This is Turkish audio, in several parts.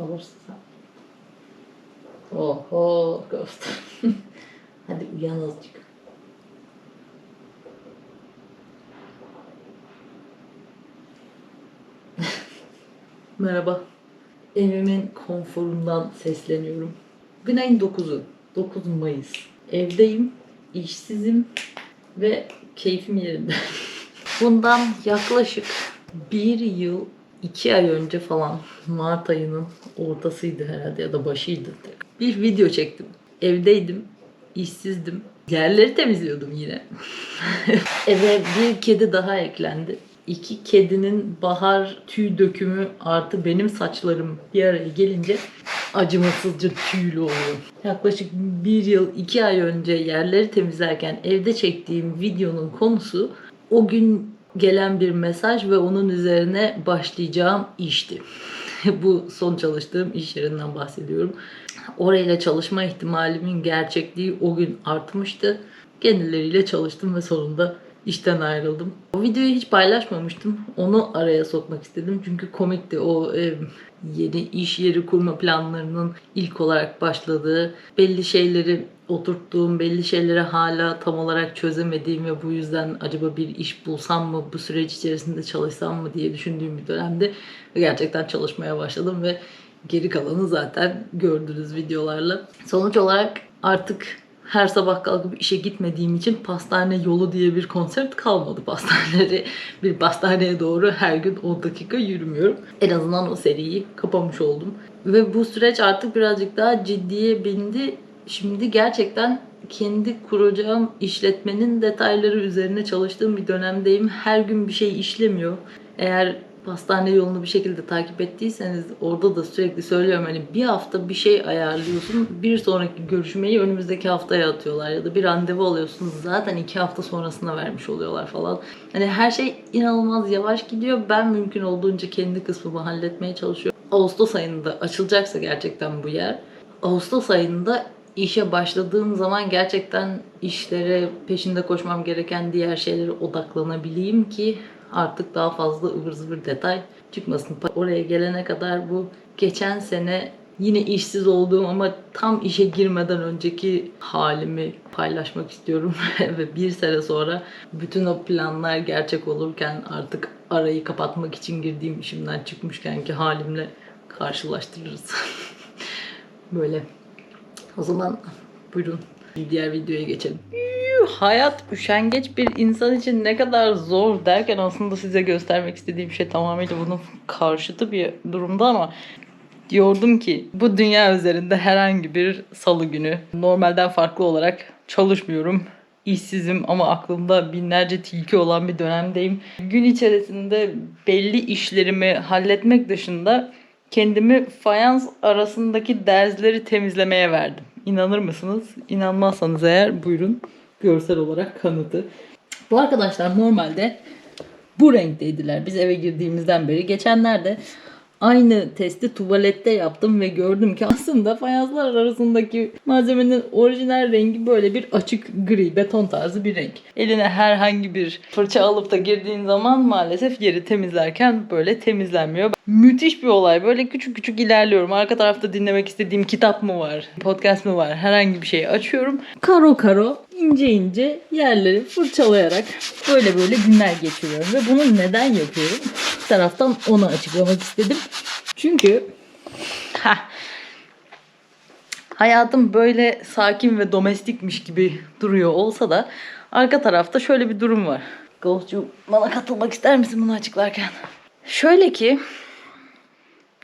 Sen. Oho Ghost. Hadi uyan azıcık. Merhaba. Evimin konforundan sesleniyorum. Bugün ayın 9'u. 9 Mayıs. Evdeyim, işsizim ve keyfim yerinde. Bundan yaklaşık bir yıl, iki ay önce falan Mart ayının ortasıydı herhalde ya da başıydı. Bir video çektim. Evdeydim, işsizdim. Yerleri temizliyordum yine. Eve bir kedi daha eklendi. İki kedinin bahar tüy dökümü artı benim saçlarım bir araya gelince acımasızca tüylü oluyor. Yaklaşık bir yıl, iki ay önce yerleri temizlerken evde çektiğim videonun konusu o gün gelen bir mesaj ve onun üzerine başlayacağım işti. Bu son çalıştığım iş yerinden bahsediyorum. Orayla çalışma ihtimalimin gerçekliği o gün artmıştı. Kendileriyle çalıştım ve sonunda işten ayrıldım. O videoyu hiç paylaşmamıştım. Onu araya sokmak istedim. Çünkü komikti o e, yeni iş yeri kurma planlarının ilk olarak başladığı, belli şeyleri oturttuğum, belli şeyleri hala tam olarak çözemediğim ve bu yüzden acaba bir iş bulsam mı, bu süreç içerisinde çalışsam mı diye düşündüğüm bir dönemde gerçekten çalışmaya başladım ve geri kalanı zaten gördünüz videolarla. Sonuç olarak artık her sabah kalkıp işe gitmediğim için pastane yolu diye bir konsept kalmadı pastaneleri. Bir pastaneye doğru her gün 10 dakika yürümüyorum. En azından o seriyi kapamış oldum. Ve bu süreç artık birazcık daha ciddiye bindi. Şimdi gerçekten kendi kuracağım işletmenin detayları üzerine çalıştığım bir dönemdeyim. Her gün bir şey işlemiyor. Eğer pastane yolunu bir şekilde takip ettiyseniz orada da sürekli söylüyorum hani bir hafta bir şey ayarlıyorsun bir sonraki görüşmeyi önümüzdeki haftaya atıyorlar ya da bir randevu alıyorsunuz zaten iki hafta sonrasına vermiş oluyorlar falan. Hani her şey inanılmaz yavaş gidiyor. Ben mümkün olduğunca kendi kısmımı halletmeye çalışıyorum. Ağustos ayında açılacaksa gerçekten bu yer. Ağustos ayında işe başladığım zaman gerçekten işlere peşinde koşmam gereken diğer şeylere odaklanabileyim ki artık daha fazla ıvır zıvır detay çıkmasın. Oraya gelene kadar bu geçen sene yine işsiz olduğum ama tam işe girmeden önceki halimi paylaşmak istiyorum. Ve bir sene sonra bütün o planlar gerçek olurken artık arayı kapatmak için girdiğim işimden çıkmışken ki halimle karşılaştırırız. Böyle. O zaman buyurun diğer videoya geçelim. Hayat üşengeç bir insan için ne kadar zor derken aslında size göstermek istediğim şey tamamıyla bunun karşıtı bir durumda ama diyordum ki bu dünya üzerinde herhangi bir salı günü normalden farklı olarak çalışmıyorum. İşsizim ama aklımda binlerce tilki olan bir dönemdeyim. Gün içerisinde belli işlerimi halletmek dışında kendimi fayans arasındaki derzleri temizlemeye verdim. İnanır mısınız? İnanmazsanız eğer buyurun görsel olarak kanıtı. Bu arkadaşlar normalde bu renkteydiler biz eve girdiğimizden beri. Geçenlerde aynı testi tuvalette yaptım ve gördüm ki aslında fayanslar arasındaki malzemenin orijinal rengi böyle bir açık gri, beton tarzı bir renk. Eline herhangi bir fırça alıp da girdiğin zaman maalesef yeri temizlerken böyle temizlenmiyor. Müthiş bir olay. Böyle küçük küçük ilerliyorum. Arka tarafta dinlemek istediğim kitap mı var, podcast mı var herhangi bir şeyi açıyorum. Karo karo ince ince yerleri fırçalayarak böyle böyle günler geçiriyorum. Ve bunu neden yapıyorum? Bir taraftan onu açıklamak istedim. Çünkü hah, hayatım böyle sakin ve domestikmiş gibi duruyor olsa da arka tarafta şöyle bir durum var. Ghost'cum bana katılmak ister misin bunu açıklarken? Şöyle ki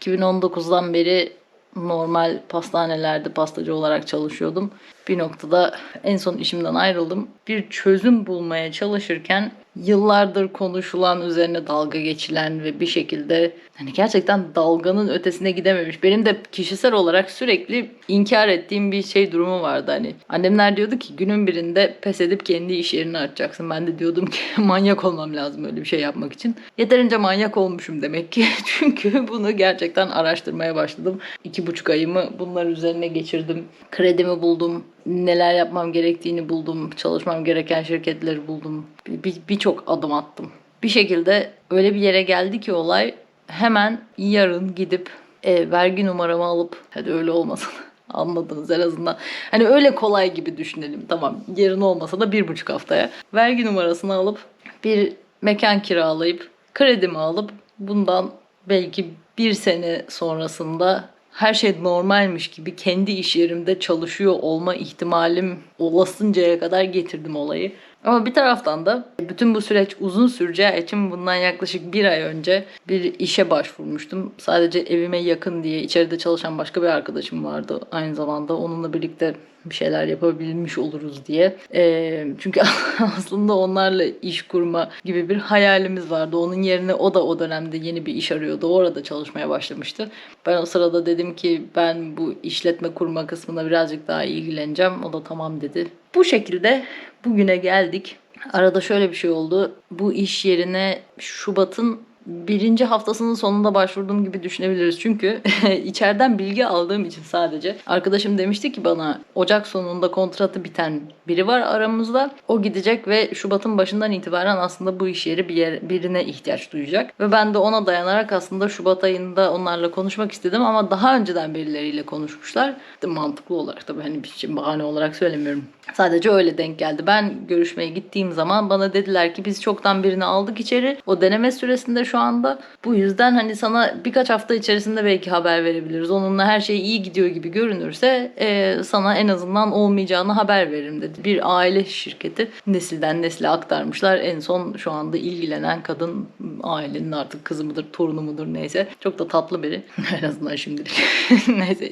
2019'dan beri normal pastanelerde pastacı olarak çalışıyordum. Bir noktada en son işimden ayrıldım. Bir çözüm bulmaya çalışırken yıllardır konuşulan, üzerine dalga geçilen ve bir şekilde hani gerçekten dalganın ötesine gidememiş. Benim de kişisel olarak sürekli inkar ettiğim bir şey durumu vardı hani. Annemler diyordu ki günün birinde pes edip kendi iş yerini açacaksın. Ben de diyordum ki manyak olmam lazım öyle bir şey yapmak için. Yeterince manyak olmuşum demek ki. Çünkü bunu gerçekten araştırmaya başladım. İki buçuk ayımı bunlar üzerine geçirdim. Kredimi buldum. Neler yapmam gerektiğini buldum. Çalışmam gereken şirketleri buldum. Bir- bir- Birçok adım attım. Bir şekilde öyle bir yere geldi ki olay hemen yarın gidip e, vergi numaramı alıp hadi öyle olmasın anladınız en azından. Hani öyle kolay gibi düşünelim. Tamam yarın olmasa da bir buçuk haftaya. Vergi numarasını alıp bir mekan kiralayıp kredimi alıp bundan belki bir sene sonrasında her şey normalmiş gibi kendi iş yerimde çalışıyor olma ihtimalim olasıncaya kadar getirdim olayı. Ama bir taraftan da bütün bu süreç uzun süreceği için bundan yaklaşık bir ay önce bir işe başvurmuştum. Sadece evime yakın diye içeride çalışan başka bir arkadaşım vardı aynı zamanda. Onunla birlikte bir şeyler yapabilmiş oluruz diye. Ee, çünkü aslında onlarla iş kurma gibi bir hayalimiz vardı. Onun yerine o da o dönemde yeni bir iş arıyordu. Orada çalışmaya başlamıştı. Ben o sırada dedim ki ben bu işletme kurma kısmına birazcık daha ilgileneceğim. O da tamam dedi. Bu şekilde bugüne geldik. Arada şöyle bir şey oldu. Bu iş yerine Şubat'ın birinci haftasının sonunda başvurduğum gibi düşünebiliriz. Çünkü içeriden bilgi aldığım için sadece. Arkadaşım demişti ki bana Ocak sonunda kontratı biten biri var aramızda. O gidecek ve Şubat'ın başından itibaren aslında bu iş yeri bir yer, birine ihtiyaç duyacak. Ve ben de ona dayanarak aslında Şubat ayında onlarla konuşmak istedim ama daha önceden birileriyle konuşmuşlar. Mantıklı olarak tabii hani bir şey bahane olarak söylemiyorum. Sadece öyle denk geldi. Ben görüşmeye gittiğim zaman bana dediler ki biz çoktan birini aldık içeri. O deneme süresinde şu anda. Bu yüzden hani sana birkaç hafta içerisinde belki haber verebiliriz. Onunla her şey iyi gidiyor gibi görünürse e, sana en azından olmayacağını haber veririm dedi. Bir aile şirketi nesilden nesile aktarmışlar. En son şu anda ilgilenen kadın ailenin artık kızı mıdır, torunu mudur neyse. Çok da tatlı biri. en azından şimdilik. neyse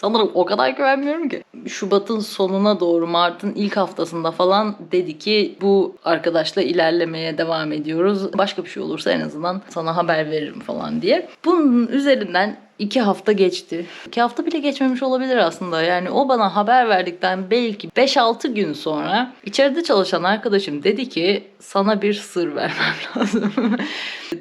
Sanırım o kadar güvenmiyorum ki. Şubat'ın sonuna doğru Mart'ın ilk haftasında falan dedi ki bu arkadaşla ilerlemeye devam ediyoruz. Başka bir şey olursa en azından sana haber veririm falan diye. Bunun üzerinden iki hafta geçti. İki hafta bile geçmemiş olabilir aslında. Yani o bana haber verdikten belki 5-6 gün sonra içeride çalışan arkadaşım dedi ki sana bir sır vermem lazım.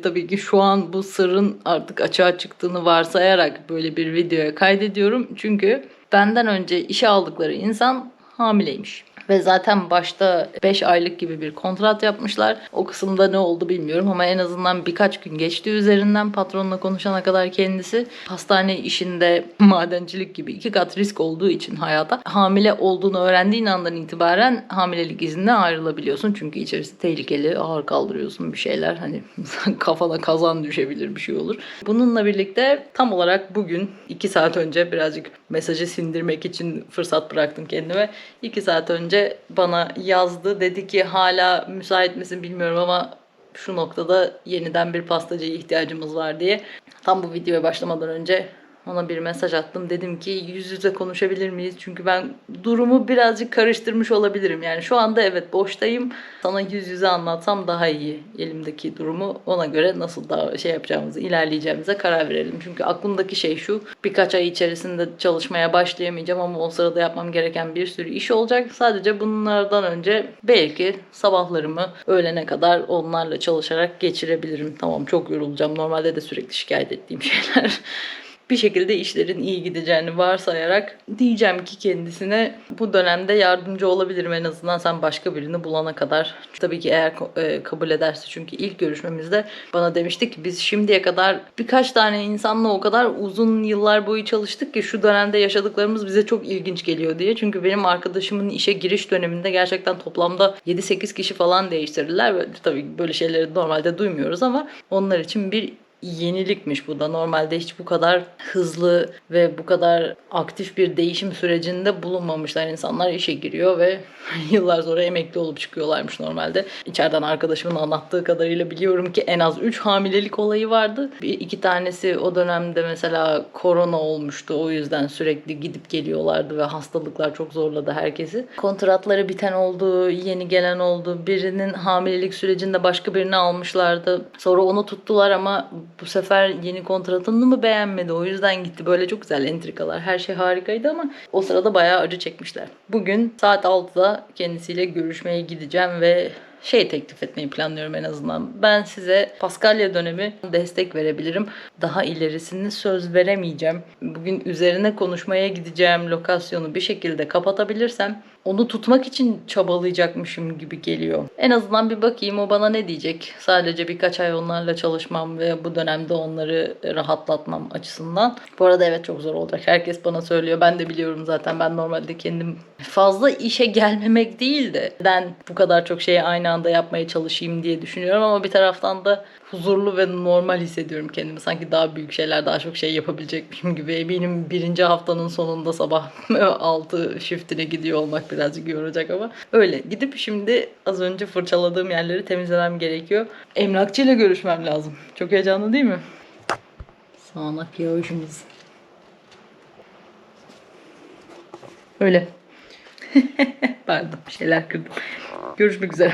Tabii ki şu an bu sırrın artık açığa çıktığını varsayarak böyle bir videoya kaydediyorum. Çünkü benden önce işe aldıkları insan hamileymiş. Ve zaten başta 5 aylık gibi bir kontrat yapmışlar. O kısımda ne oldu bilmiyorum ama en azından birkaç gün geçti üzerinden patronla konuşana kadar kendisi. Hastane işinde madencilik gibi iki kat risk olduğu için hayata hamile olduğunu öğrendiğin andan itibaren hamilelik iznine ayrılabiliyorsun. Çünkü içerisi tehlikeli, ağır kaldırıyorsun bir şeyler. Hani kafana kazan düşebilir bir şey olur. Bununla birlikte tam olarak bugün 2 saat önce birazcık mesajı sindirmek için fırsat bıraktım kendime. 2 saat önce bana yazdı. Dedi ki hala müsait misin bilmiyorum ama şu noktada yeniden bir pastacıya ihtiyacımız var diye. Tam bu videoya başlamadan önce ona bir mesaj attım. Dedim ki yüz yüze konuşabilir miyiz? Çünkü ben durumu birazcık karıştırmış olabilirim. Yani şu anda evet boştayım. Sana yüz yüze anlatsam daha iyi elimdeki durumu. Ona göre nasıl daha şey yapacağımızı, ilerleyeceğimize karar verelim. Çünkü aklımdaki şey şu. Birkaç ay içerisinde çalışmaya başlayamayacağım ama o sırada yapmam gereken bir sürü iş olacak. Sadece bunlardan önce belki sabahlarımı öğlene kadar onlarla çalışarak geçirebilirim. Tamam çok yorulacağım. Normalde de sürekli şikayet ettiğim şeyler bir şekilde işlerin iyi gideceğini varsayarak diyeceğim ki kendisine bu dönemde yardımcı olabilirim en azından sen başka birini bulana kadar. Tabii ki eğer e, kabul ederse çünkü ilk görüşmemizde bana demişti ki biz şimdiye kadar birkaç tane insanla o kadar uzun yıllar boyu çalıştık ki şu dönemde yaşadıklarımız bize çok ilginç geliyor diye. Çünkü benim arkadaşımın işe giriş döneminde gerçekten toplamda 7-8 kişi falan değiştirdiler. Tabii böyle şeyleri normalde duymuyoruz ama onlar için bir yenilikmiş bu da. Normalde hiç bu kadar hızlı ve bu kadar aktif bir değişim sürecinde bulunmamışlar. İnsanlar işe giriyor ve yıllar sonra emekli olup çıkıyorlarmış normalde. İçeriden arkadaşımın anlattığı kadarıyla biliyorum ki en az 3 hamilelik olayı vardı. Bir iki tanesi o dönemde mesela korona olmuştu. O yüzden sürekli gidip geliyorlardı ve hastalıklar çok zorladı herkesi. Kontratları biten oldu, yeni gelen oldu. Birinin hamilelik sürecinde başka birini almışlardı. Sonra onu tuttular ama bu sefer yeni kontratını mı beğenmedi? O yüzden gitti. Böyle çok güzel entrikalar. Her şey harikaydı ama o sırada bayağı acı çekmişler. Bugün saat 6'da kendisiyle görüşmeye gideceğim ve şey teklif etmeyi planlıyorum en azından. Ben size Paskalya dönemi destek verebilirim. Daha ilerisini söz veremeyeceğim. Bugün üzerine konuşmaya gideceğim lokasyonu bir şekilde kapatabilirsem onu tutmak için çabalayacakmışım gibi geliyor. En azından bir bakayım o bana ne diyecek. Sadece birkaç ay onlarla çalışmam ve bu dönemde onları rahatlatmam açısından. Bu arada evet çok zor olacak. Herkes bana söylüyor. Ben de biliyorum zaten. Ben normalde kendim fazla işe gelmemek değil de neden bu kadar çok şeyi aynı anda yapmaya çalışayım diye düşünüyorum ama bir taraftan da huzurlu ve normal hissediyorum kendimi. Sanki daha büyük şeyler, daha çok şey yapabilecekmişim gibi. Eminim birinci haftanın sonunda sabah 6 shiftine gidiyor olmak birazcık yoracak ama öyle. Gidip şimdi az önce fırçaladığım yerleri temizlemem gerekiyor. Emlakçıyla görüşmem lazım. Çok heyecanlı değil mi? Sağanak yağışımız. Öyle. Pardon bir şeyler kırdım. Görüşmek üzere.